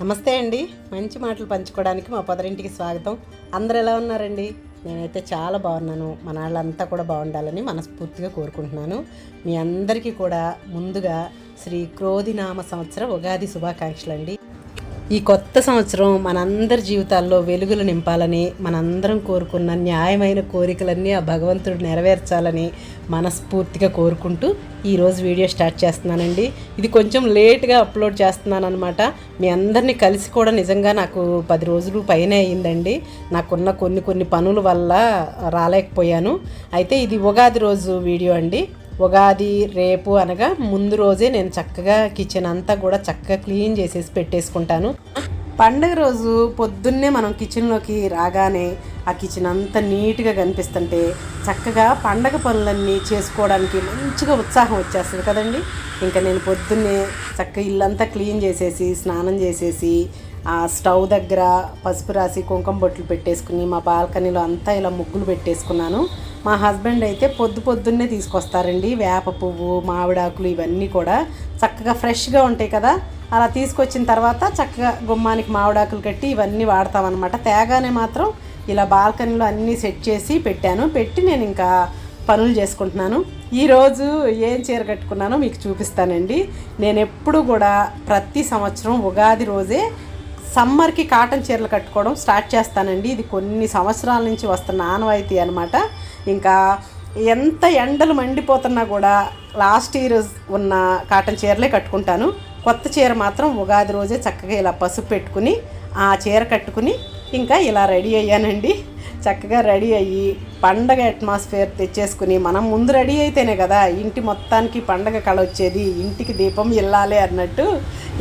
నమస్తే అండి. మంచి మాటలు పంచుకోవడానికి మా పొదరింటికి స్వాగతం. అందరు ఎలా ఉన్నారండి? నేనైతే చాలా బాగున్నాను. మన వాళ్ళంతా కూడా బాగుండాలని మనస్ఫూర్తిగా కోరుకుంటున్నాను. మీ అందరికీ కూడా ముందుగా శ్రీ క్రోధినామ సంవత్సర ఉగాది శుభాకాంక్షలు అండి ఈ కొత్త సంవత్సరం మనందరి జీవితాల్లో వెలుగులు నింపాలని మనందరం కోరుకున్న న్యాయమైన కోరికలన్నీ ఆ భగవంతుడు నెరవేర్చాలని మనస్ఫూర్తిగా కోరుకుంటూ ఈరోజు వీడియో స్టార్ట్ చేస్తున్నానండి. ఇది కొంచెం లేట్గా అప్లోడ్ చేస్తున్నాను అనమాట మీ అందరినీ కలిసి కూడా నిజంగా నాకు పది రోజులు పైన అయ్యిందండి. నాకున్న కొన్ని కొన్ని పనుల వల్ల రాలేకపోయాను. అయితే ఇది ఉగాది రోజు వీడియో అండి. ఉగాది రేపు అనగా ముందు రోజే నేను చక్కగా కిచెన్ అంతా కూడా చక్కగా క్లీన్ చేసేసి పెట్టేసుకుంటాను. పండగ రోజు పొద్దున్నే మనం కిచెన్లోకి రాగానే ఆ కిచెన్ అంతా నీట్గా కనిపిస్తుంటే చక్కగా పండగ పనులన్నీ చేసుకోవడానికి మంచిగా ఉత్సాహం వచ్చేస్తుంది కదండి. ఇంకా నేను పొద్దున్నే చక్కగా ఇల్లంతా క్లీన్ చేసేసి స్నానం చేసేసి ఆ స్టవ్ దగ్గర పసుపు రాసి కుంకుమ బొట్లు పెట్టేసుకుని మా బాల్కనీలో అంతా ఇలా ముగ్గులు పెట్టేసుకున్నాను. మా హస్బెండ్ అయితే పొద్దు పొద్దున్నే తీసుకొస్తారండి. వేప పువ్వు మామిడాకులు ఇవన్నీ కూడా చక్కగా ఫ్రెష్గా ఉంటాయి కదా. అలా తీసుకొచ్చిన తర్వాత చక్కగా గుమ్మానికి మామిడాకులు కట్టి ఇవన్నీ వాడతామన్నమాట. తేగానే మాత్రం ఇలా బాల్కనీలో అన్నీ సెట్ చేసి పెట్టాను. పెట్టి నేను ఇంకా పనులు చేసుకుంటున్నాను. ఈరోజు ఏం చీర కట్టుకున్నానో మీకు చూపిస్తానండి. నేను ఎప్పుడు కూడా ప్రతి సంవత్సరం ఉగాది రోజే సమ్మర్కి కాటన్ చీరలు కట్టుకోవడం స్టార్ట్ చేస్తానండి. ఇది కొన్ని సంవత్సరాల నుంచి వస్తున్న ఆనవాయితీ అనమాట ఇంకా ఎంత ఎండలు మండిపోతున్నా కూడా లాస్ట్ ఇయర్ ఉన్న కాటన్ చీరలే కట్టుకుంటాను. కొత్త చీర మాత్రం ఉగాది రోజే చక్కగా ఇలా పసుపు పెట్టుకుని ఆ చీర కట్టుకుని ఇంకా ఇలా రెడీ అయ్యానండి. చక్కగా రెడీ అయ్యి పండగ అట్మాస్ఫియర్ తెచ్చేసుకుని మనం ముందు రెడీ అయితేనే కదా ఇంటి మొత్తానికి పండగ కళ వచ్చేది ఇంటికి దీపం ఇల్లాలి అన్నట్టు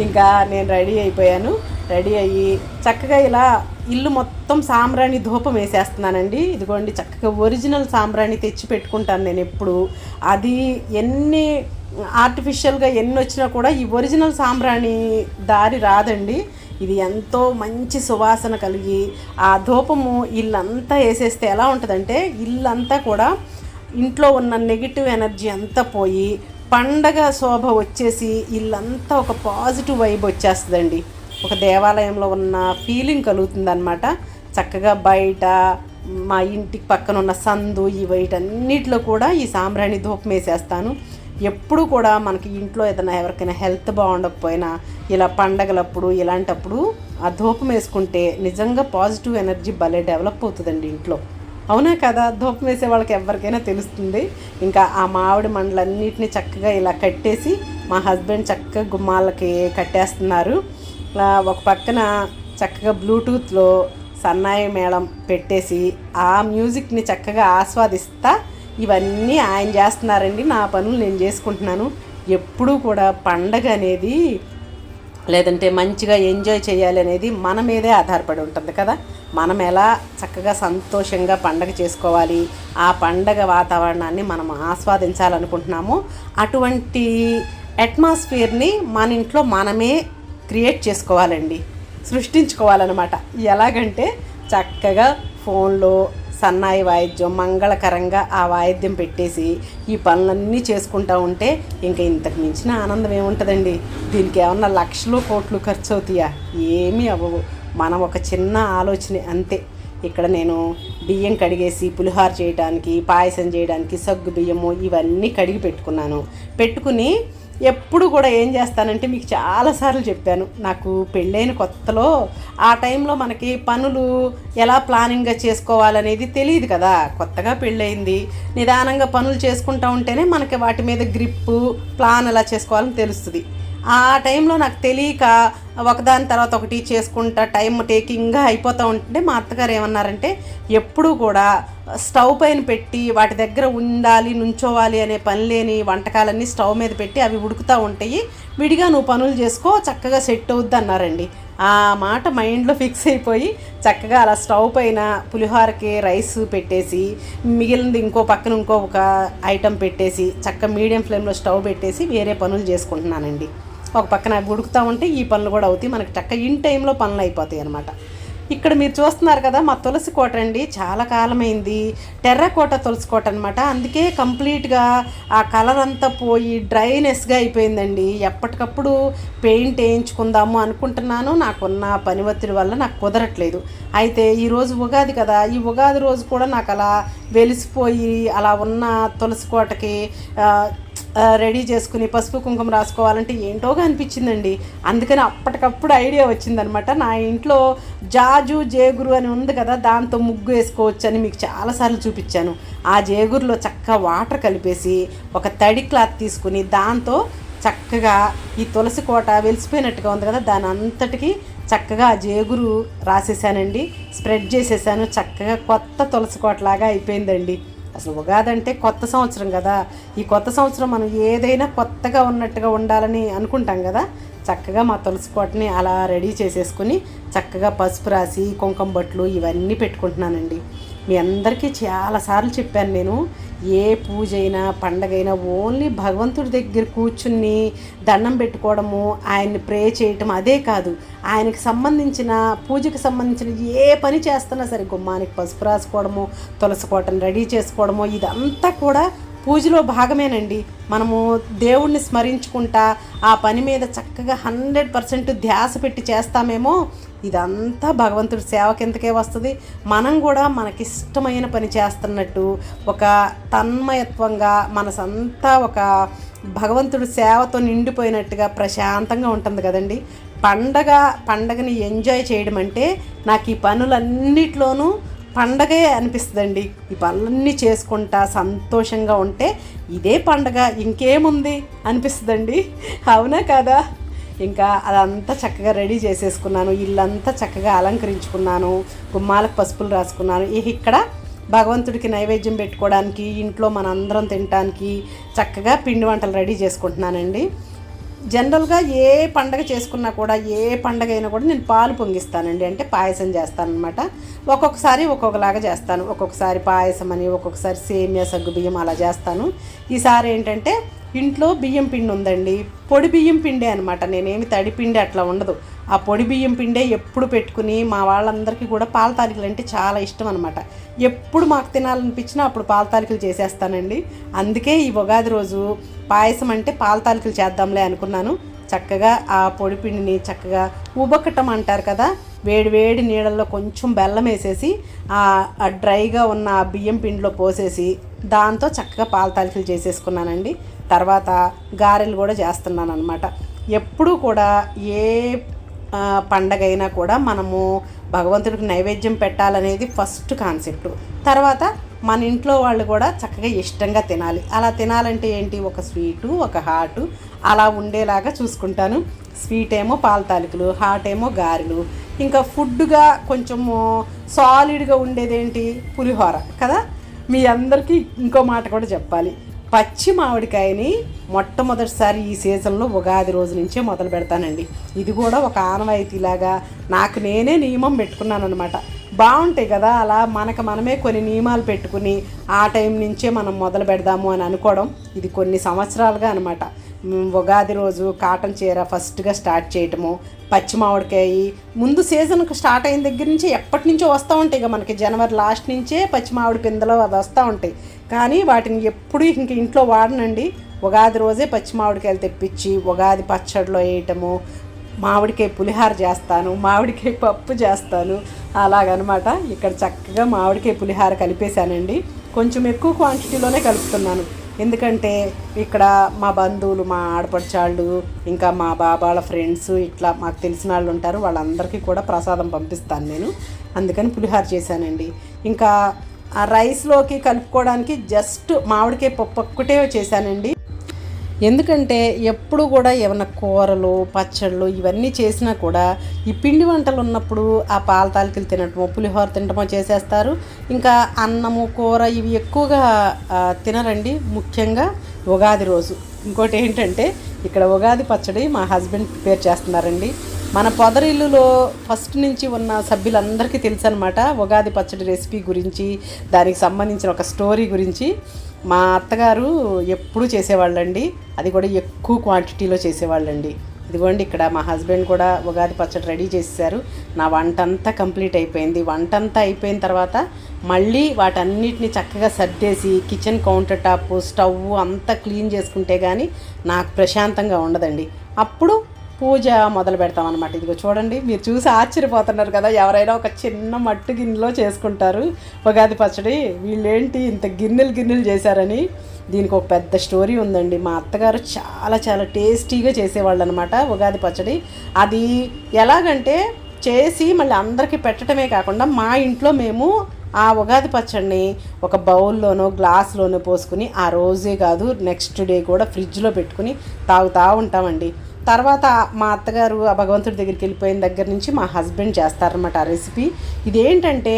ఇంకా నేను రెడీ అయిపోయాను. రెడీ అయ్యి చక్కగా ఇలా ఇల్లు మొత్తం సాంబ్రాణి ధూపం వేసేస్తున్నానండి. ఇదిగోండి చక్కగా ఒరిజినల్ సాంబ్రాణి తెచ్చి పెట్టుకుంటాను నేను ఎప్పుడు. అది ఎన్ని ఆర్టిఫిషియల్గా ఎన్ని వచ్చినా కూడా ఈ ఒరిజినల్ సాంబ్రాణి దారి రాదండి. ఇది ఎంతో మంచి సువాసన కలిగి ఆ ధూపము ఇల్లంతా వేసేస్తే ఎలా ఉంటుందంటే ఇల్లంతా కూడా ఇంట్లో ఉన్న నెగిటివ్ ఎనర్జీ అంతా పోయి పండగ శోభ వచ్చేసి ఇల్లంతా ఒక పాజిటివ్ వైబ్ వచ్చేస్తుందండి. ఒక దేవాలయంలో ఉన్న ఫీలింగ్ కలుగుతుంది చక్కగా బయట మా ఇంటికి పక్కన ఉన్న సందు ఈ వీటన్నిటిలో కూడా ఈ సాంబ్రాణి ధూపం వేసేస్తాను. ఎప్పుడు కూడా మనకి ఇంట్లో ఏదైనా ఎవరికైనా హెల్త్ బాగుండకపోయినా ఇలా పండగలప్పుడు ఇలాంటప్పుడు ఆ ధూపం వేసుకుంటే నిజంగా పాజిటివ్ ఎనర్జీ భలే డెవలప్ అవుతుందండి ఇంట్లో. అవునా కదా? ధూపం వేసే వాళ్ళకి ఎవరికైనా తెలుస్తుంది. ఇంకా ఆ మామిడి మండలన్నిటిని చక్కగా ఇలా కట్టేసి మా హస్బెండ్ చక్కగా గుమ్మాలకి కట్టేస్తున్నారు. ఒక పక్కన చక్కగా బ్లూటూత్లో సన్నాయి మేళం పెట్టేసి ఆ మ్యూజిక్ని చక్కగా ఆస్వాదిస్తా ఇవన్నీ ఆయన చేస్తున్నారండి. నా పనులు నేను చేసుకుంటున్నాను. ఎప్పుడూ కూడా పండగ అనేది లేదంటే మంచిగా ఎంజాయ్ చేయాలి అనేది మన మీదే ఆధారపడి ఉంటుంది కదా. మనం ఎలా చక్కగా సంతోషంగా పండగ చేసుకోవాలి ఆ పండగ వాతావరణాన్ని మనం ఆస్వాదించాలనుకుంటున్నామో అటువంటి అట్మాస్ఫియర్ని మన ఇంట్లో మనమే క్రియేట్ చేసుకోవాలండి. సృష్టించుకోవాలన్నమాట. ఎలాగంటే చక్కగా ఫోన్లో సన్నాయి వాయిద్యం మంగళకరంగా ఆ వాయిద్యం పెట్టేసి ఈ పనులన్నీ చేసుకుంటూ ఉంటే ఇంకా ఇంతకు మించిన ఆనందం ఏముంటుందండి? దీనికి ఏమన్నా లక్షలు కోట్లు ఖర్చు అవుతాయా ఏమీ అవ్వవు. మనం ఒక చిన్న ఆలోచన అంతే. ఇక్కడ నేను బియ్యం కడిగేసి పులిహోర చేయడానికి పాయసం చేయడానికి సగ్గు బియ్యము ఇవన్నీ కడిగి పెట్టుకున్నాను. పెట్టుకుని ఎప్పుడు కూడా ఏం చేస్తానంటే మీకు చాలాసార్లు చెప్పాను. నాకు పెళ్ళైన కొత్తలో ఆ టైంలో మనకి పనులు ఎలా ప్లానింగ్గా చేసుకోవాలనేది తెలియదు కదా. కొత్తగా పెళ్ళయింది. నిదానంగా పనులు చేసుకుంటూ ఉంటేనే మనకి వాటి మీద గ్రిప్పు ప్లాన్ ఎలా చేసుకోవాలని తెలుస్తుంది. ఆ టైంలో నాకు తెలియక ఒకదాని తర్వాత ఒకటి చేసుకుంటా టైం టేకింగ్గా అయిపోతూ ఉంటే మా అత్తగారు ఏమన్నారంటే ఎప్పుడూ కూడా స్టవ్ పైన పెట్టి వాటి దగ్గర ఉండాలి నుంచోవాలి అనే పని లేని వంటకాలన్నీ స్టవ్ మీద పెట్టి అవి ఉడుకుతూ ఉంటాయి. విడిగా నువ్వు పనులు చేసుకో చక్కగా సెట్ అవుద్ది అన్నారండి. ఆ మాట మైండ్లో ఫిక్స్ అయిపోయి చక్కగా అలా స్టవ్ పైన పులిహోరకి రైస్ పెట్టేసి మిగిలింది ఇంకో పక్కన ఇంకో ఒక ఐటెం పెట్టేసి చక్క మీడియం ఫ్లేమ్లో స్టవ్ పెట్టేసి వేరే పనులు చేసుకుంటున్నానండి. ఒక పక్కన అవి ఉడుకుతూ ఉంటే ఈ పనులు కూడా అవుతాయి. మనకి చక్క ఇన్ టైంలో పనులు అయిపోతాయి అనమాట ఇక్కడ మీరు చూస్తున్నారు కదా మా తులసి కోట అండి. చాలా కాలమైంది. టెర్రకోట తులసి కోట అనమాట అందుకే కంప్లీట్గా ఆ కలర్ అంతా పోయి డ్రైనెస్గా అయిపోయిందండి. ఎప్పటికప్పుడు పెయింట్ వేయించుకుందాము అనుకుంటున్నాను. నాకున్న పని ఒత్తిడి వల్ల నాకు కుదరట్లేదు. అయితే ఈరోజు ఉగాది కదా. ఈ ఉగాది రోజు కూడా నాకు అలా వెలిసిపోయి అలా ఉన్న తులసి కోటకి రెడీ చేసుకుని పసుపు కుంకుమ రాసుకోవాలంటే ఏంటోగా అనిపించిందండి. అందుకని అప్పటికప్పుడు ఐడియా వచ్చిందనమాట. నా ఇంట్లో జాజు జేగురు అని ఉంది కదా దాంతో ముగ్గు వేసుకోవచ్చు అని మీకు చాలాసార్లు చూపించాను. ఆ జేగురులో చక్కగా వాటర్ కలిపేసి ఒక తడి క్లాత్ తీసుకుని దాంతో చక్కగా ఈ తులసి కోట వెలిసిపోయినట్టుగా ఉంది కదా దాని అంతటికి చక్కగా ఆ జేగురు రాసేసానండి. స్ప్రెడ్ చేసేసాను. చక్కగా కొత్త తులసి కోటలాగా అయిపోయిందండి. అసలు ఉగాది అంటే కొత్త సంవత్సరం కదా. ఈ కొత్త సంవత్సరం మనం ఏదైనా కొత్తగా ఉన్నట్టుగా ఉండాలని అనుకుంటాం కదా. చక్కగా మా తులసి కోటని అలా రెడీ చేసేసుకుని చక్కగా పసుపు రాసి కుంకుమ బట్లు ఇవన్నీ పెట్టుకుంటున్నానండి. మీ అందరికీ చాలాసార్లు చెప్పాను నేను. ఏ పూజ అయినా పండగైనా ఓన్లీ భగవంతుడి దగ్గర కూర్చుని దండం పెట్టుకోవడము ఆయన్ని ప్రే చేయటం అదే కాదు. ఆయనకి సంబంధించిన పూజకి సంబంధించిన ఏ పని చేస్తున్నా సరే గుమ్మానికి పసుపు రాసుకోవడము తులసి కోటను రెడీ చేసుకోవడము ఇదంతా కూడా పూజలో భాగమేనండి. మనము దేవుణ్ణి స్మరించుకుంటా ఆ పని మీద చక్కగా హండ్రెడ్ పర్సెంట్ ధ్యాస పెట్టి చేస్తామేమో ఇదంతా భగవంతుడి సేవ కిందకే వస్తుంది. మనం కూడా మనకిష్టమైన పని చేస్తున్నట్టు ఒక తన్మయత్వంగా మనసంతా ఒక భగవంతుడి సేవతో నిండిపోయినట్టుగా ప్రశాంతంగా ఉంటుంది కదండి. పండగ పండగని ఎంజాయ్ చేయడం అంటే నాకు ఈ పనులన్నిట్లోనూ పండగే అనిపిస్తుందండి. ఈ పనులన్నీ చేసుకుంటా సంతోషంగా ఉంటే ఇదే పండగ ఇంకేముంది అనిపిస్తుందండి. అవునా కదా? ఇంకా అదంతా చక్కగా రెడీ చేసేసుకున్నాను. ఇల్లంతా చక్కగా అలంకరించుకున్నాను. గుమ్మాలకు పసుపులు రాసుకున్నాను. ఇక్కడ భగవంతుడికి నైవేద్యం పెట్టుకోవడానికి ఇంట్లో మనందరం తినడానికి చక్కగా పిండి వంటలు రెడీ చేసుకుంటున్నానండి. జనరల్గా ఏ పండగ చేసుకున్నా కూడా ఏ పండగ అయినా కూడా నేను పాలు పొంగిస్తానండి. అంటే పాయసం చేస్తానన్నమాట. ఒక్కొక్కసారి ఒక్కొక్కలాగా చేస్తాను. ఒక్కొక్కసారి పాయసం అని ఒక్కొక్కసారి సేమియా సగ్గు బియ్యం అలా చేస్తాను. ఈసారి ఏంటంటే ఇంట్లో బియ్యం పిండి ఉందండి. పొడి బియ్యం పిండే అనమాట నేనేమి తడి పిండి అట్లా ఉండదు. ఆ పొడి బియ్యం పిండే ఎప్పుడు పెట్టుకుని మా వాళ్ళందరికీ కూడా పాల తాలికలు అంటే చాలా ఇష్టం అనమాట ఎప్పుడు మాకు తినాలనిపించినా అప్పుడు పాల తాలికలు చేసేస్తానండి. అందుకే ఈ ఉగాది రోజు పాయసం అంటే పాల తాలికలు చేద్దాంలే అనుకున్నాను. చక్కగా ఆ పొడి పిండిని చక్కగా ఉబకటం అంటారు కదా వేడి వేడి నీళ్ళల్లో కొంచెం బెల్లం వేసేసి ఆ డ్రైగా ఉన్న ఆ బియ్యం పిండిలో పోసేసి దాంతో చక్కగా పాల తాలికలు చేసేసుకున్నానండి. తర్వాత గారెలు కూడా చేస్తున్నాను అనమాట ఎప్పుడూ కూడా ఏ పండగ పండగైనా కూడా మనము భగవంతుడికి నైవేద్యం పెట్టాలనేది ఫస్ట్ కాన్సెప్ట్. తర్వాత మన ఇంట్లో వాళ్ళు కూడా చక్కగా ఇష్టంగా తినాలి. అలా తినాలంటే ఏంటి? ఒక స్వీటు ఒక హాటు అలా ఉండేలాగా చూసుకుంటాను. స్వీట్ ఏమో పాల తాలికలు హాట్ ఏమో గారెలు. ఇంకా ఫుడ్గా కొంచెము సాలిడ్గా ఉండేదేంటి పులిహోర కదా? మీ అందరికీ ఇంకో మాట కూడా చెప్పాలి. పచ్చి మామిడికాయని మొట్టమొదటిసారి ఈ సీజన్లో ఉగాది రోజు నుంచే మొదలు పెడతానండి. ఇది కూడా ఒక ఆనవాయితీలాగా నాకు నేనే నియమం పెట్టుకున్నాను అనమాట బాగుంటాయి కదా అలా మనకు మనమే కొన్ని నియమాలు పెట్టుకుని ఆ టైం నుంచే మనం మొదలు పెడదాము అని అనుకోవడం ఇది కొన్ని సంవత్సరాలుగా అనమాట ఉగాది రోజు కాటన్ చీర ఫస్ట్గా స్టార్ట్ చేయటము పచ్చి మామిడికాయ ముందు సీజన్కి స్టార్ట్ అయిన దగ్గర నుంచి ఎప్పటి నుంచో వస్తూ ఉంటాయి ఇక మనకి జనవరి లాస్ట్ నుంచే పచ్చి మామిడి పిందెలు అవి వస్తూ ఉంటాయి. కానీ వాటిని ఎప్పుడు ఇంక ఇంట్లో వాడనండి. ఉగాది రోజే పచ్చి మామిడికాయలు తెప్పించి ఉగాది పచ్చడిలో వేయటము మామిడికాయ పులిహార చేస్తాను మామిడికాయ పప్పు చేస్తాను అలాగనమాట. ఇక్కడ చక్కగా మామిడికాయ పులిహార కలిపేశానండి. కొంచెం ఎక్కువ క్వాంటిటీలోనే కలుపుతున్నాను. ఎందుకంటే ఇక్కడ మా బంధువులు మా ఆడపడిచాళ్ళు ఇంకా మా బాబాల ఫ్రెండ్స్ ఇట్లా మాకు తెలిసిన వాళ్ళు ఉంటారు. వాళ్ళందరికీ కూడా ప్రసాదం పంపిస్తాను నేను. అందుకని పులిహార చేశానండి. ఇంకా ఆ రైస్లోకి కలుపుకోవడానికి జస్ట్ మామిడికాయ పప్పు ఒక్కటే చేశానండి. ఎందుకంటే ఎప్పుడు కూడా ఏమైనా కూరలు పచ్చళ్ళు ఇవన్నీ చేసినా కూడా ఈ పిండి వంటలు ఉన్నప్పుడు ఆ పాల తాలికలు తినటమో పులిహోర తినటమో చేసేస్తారు. ఇంకా అన్నము కూర ఇవి ఎక్కువగా తినరండి. ముఖ్యంగా ఉగాది రోజు. ఇంకోటి ఏంటంటే ఇక్కడ ఉగాది పచ్చడి మా హస్బెండ్ ప్రిపేర్ చేస్తున్నారండి. మన పొదరిల్లులో ఫస్ట్ నుంచి ఉన్న సభ్యులందరికీ తెలుసు అనమాట ఉగాది పచ్చడి రెసిపీ గురించి దానికి సంబంధించిన ఒక స్టోరీ గురించి. మా అత్తగారు ఎప్పుడూ చేసేవాళ్ళండి అది కూడా ఎక్కువ క్వాంటిటీలో చేసేవాళ్ళండి. ఇదిగోండి ఇక్కడ మా హస్బెండ్ కూడా ఉగాది పచ్చడి రెడీ చేసేసారు. నా వంట అంతా కంప్లీట్ అయిపోయింది. వంట అంతా అయిపోయిన తర్వాత మళ్ళీ వాటన్నిటిని చక్కగా సర్దేసి కిచెన్ కౌంటర్ టాప్ స్టవ్ అంతా క్లీన్ చేసుకుంటే కానీ నాకు ప్రశాంతంగా ఉండదండి. అప్పుడు పూజ మొదలు పెడతాం అనమాట ఇదిగో చూడండి మీరు చూసి ఆశ్చర్యపోతున్నారు కదా ఎవరైనా ఒక చిన్న మట్టు గిన్నెలో చేసుకుంటారు. ఉగాది పచ్చడి వీళ్ళేంటి ఇంత గిన్నెలు గిన్నెలు చేశారని. దీనికి ఒక పెద్ద స్టోరీ ఉందండి. మా అత్తగారు చాలా చాలా టేస్టీగా చేసేవాళ్ళు అనమాట ఉగాది పచ్చడి. అది ఎలాగంటే చేసి మళ్ళీ అందరికీ పెట్టడమే కాకుండా మా ఇంట్లో మేము ఆ ఉగాది పచ్చడిని ఒక బౌల్లోనో గ్లాస్లోనో పోసుకుని ఆ రోజే కాదు నెక్స్ట్ డే కూడా ఫ్రిడ్జ్లో పెట్టుకుని తాగుతూ ఉంటామండి. తర్వాత మా అత్తగారు ఆ భగవంతుడి దగ్గరికి వెళ్ళిపోయిన దగ్గర నుంచి మా హస్బెండ్ చేస్తారనమాట ఆ రెసిపీ. ఇదేంటంటే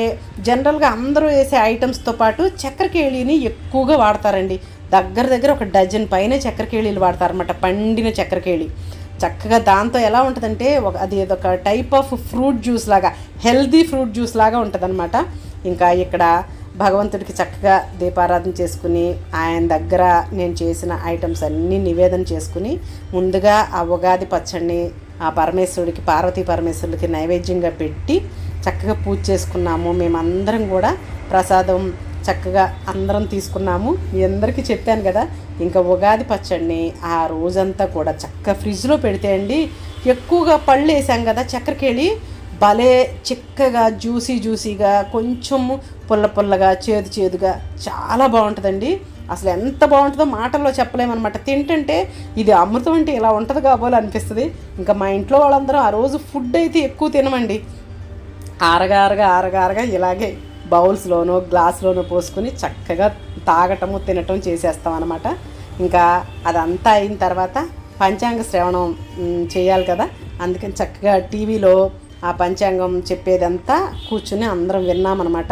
జనరల్గా అందరూ వేసే ఐటమ్స్తో పాటు చక్కెరకేళిని ఎక్కువగా వాడతారండి. దగ్గర దగ్గర ఒక డజన్ పైన చక్కెరకేళీలు వాడతారనమాట పండిన చక్కెరకేళి చక్కగా దాంతో ఎలా ఉంటుందంటే ఒక అది ఒక టైప్ ఆఫ్ ఫ్రూట్ జ్యూస్ లాగా హెల్దీ ఫ్రూట్ జ్యూస్ లాగా ఉంటుందన్నమాట. ఇంకా ఇక్కడ భగవంతుడికి చక్కగా దీపారాధన చేసుకుని ఆయన దగ్గర నేను చేసిన ఐటమ్స్ అన్నీ నివేదన చేసుకుని ముందుగా ఆ ఉగాది పచ్చడిని ఆ పరమేశ్వరుడికి పార్వతీ పరమేశ్వరుడికి నైవేద్యంగా పెట్టి చక్కగా పూజ చేసుకున్నాము. మేమందరం కూడా ప్రసాదం చక్కగా అందరం తీసుకున్నాము. మీ అందరికీ చెప్పాను కదా ఇంకా ఉగాది పచ్చడిని ఆ రోజంతా కూడా చక్కగా ఫ్రిడ్జ్లో పెడితే అండి ఎక్కువగా పళ్ళు వేసాం కదా చక్కెరకేళి. భలే చిక్కగా జ్యూసీ జ్యూసీగా కొంచెం పుల్ల పుల్లగా చేదు చేదుగా చాలా బాగుంటుందండి. అసలు ఎంత బాగుంటుందో మాటల్లో చెప్పలేమన్నమాట. తింటుంటే ఇది అమృతం అంటే ఇలా ఉంటుంది కాబోలు అనిపిస్తుంది. ఇంకా మా ఇంట్లో వాళ్ళందరూ ఆ రోజు ఫుడ్ అయితే ఎక్కువ తినమండి. ఆరగారగా ఆరగారగా ఇలాగే బౌల్స్లోనో గ్లాస్లోనో పోసుకొని చక్కగా తాగటము తినటం చేసేస్తాం అనమాట ఇంకా అదంతా అయిన తర్వాత పంచాంగ శ్రవణం చేయాలి కదా. అందుకని చక్కగా టీవీలో ఆ పంచాంగం చెప్పేదంతా కూర్చుని అందరం విన్నామన్నమాట.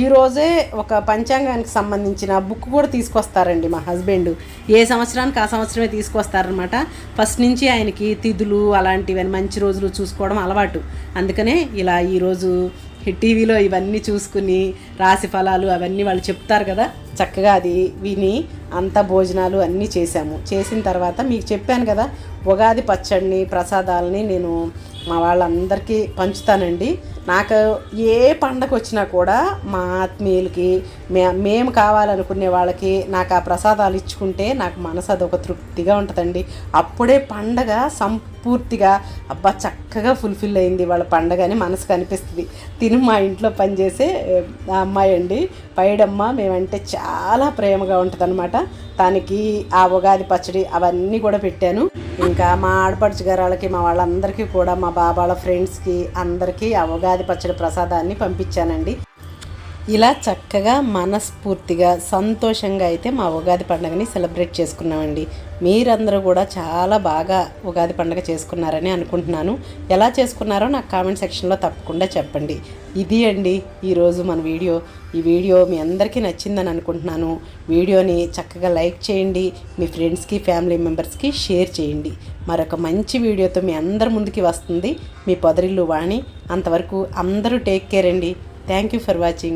ఈరోజే ఒక పంచాంగానికి సంబంధించిన బుక్ కూడా తీసుకొస్తారండి మా హస్బెండ్. ఏ సంవత్సరానికి ఆ సంవత్సరమే తీసుకొస్తారనమాట ఫస్ట్ నుంచి ఆయనకి తిథులు అలాంటివి మంచి రోజులు చూసుకోవడం అలవాటు. అందుకనే ఇలా ఈరోజు టీవీలో ఇవన్నీ చూసుకుని రాశి ఫలాలు అవన్నీ వాళ్ళు చెప్తారు కదా చక్కగా అది విని అంత భోజనాలు అన్నీ చేశాము. చేసిన తర్వాత మీకు చెప్పాను కదా ఉగాది పచ్చడిని ప్రసాదాలని నేను మా వాళ్ళందరికీ పంచుతానండి. నాకు ఏ పండగ వచ్చినా కూడా మా ఆత్మీయులకి మే మేము కావాలనుకునే వాళ్ళకి నాకు ఆ ప్రసాదాలు ఇచ్చుకుంటే నాకు మనసు అదొక తృప్తిగా ఉంటుందండి. అప్పుడే పండగ సంపూర్తిగా అబ్బా చక్కగా ఫుల్ఫిల్ అయింది వాళ్ళ పండగ అని మనసుకు అనిపిస్తుంది. తిని మా ఇంట్లో పనిచేసే అమ్మాయి అండి. పైడమ్మ మేమంటే చాలా ప్రేమగా ఉంటుందన్నమాట. దానికి ఆ ఉగాది పచ్చడి అవన్నీ కూడా పెట్టాను. ఇంకా మా ఆడపడుచు గారాలకి మా వాళ్ళందరికీ కూడా మా బాబాల ఫ్రెండ్స్కి అందరికీ ఆ ఉగాది పచ్చడి ప్రసాదాన్ని పంపించానండి. ఇలా చక్కగా మనస్ఫూర్తిగా సంతోషంగా అయితే మా ఉగాది పండుగని సెలబ్రేట్ చేసుకున్నామండి. మీరందరూ కూడా చాలా బాగా ఉగాది పండుగ చేసుకున్నారని అనుకుంటున్నాను. ఎలా చేసుకున్నారో నాకు కామెంట్ సెక్షన్లో తప్పకుండా చెప్పండి. ఇది అండి ఈరోజు మన వీడియో. ఈ వీడియో మీ అందరికీ నచ్చిందని అనుకుంటున్నాను. వీడియోని చక్కగా లైక్ చేయండి. మీ ఫ్రెండ్స్కి ఫ్యామిలీ మెంబర్స్కి షేర్ చేయండి. మరొక మంచి వీడియోతో మీ అందరి ముందుకి వస్తుంది. మీ పొదరిల్లు వాణి. అంతవరకు అందరూ టేక్ కేర్ అండి. Thank you for watching.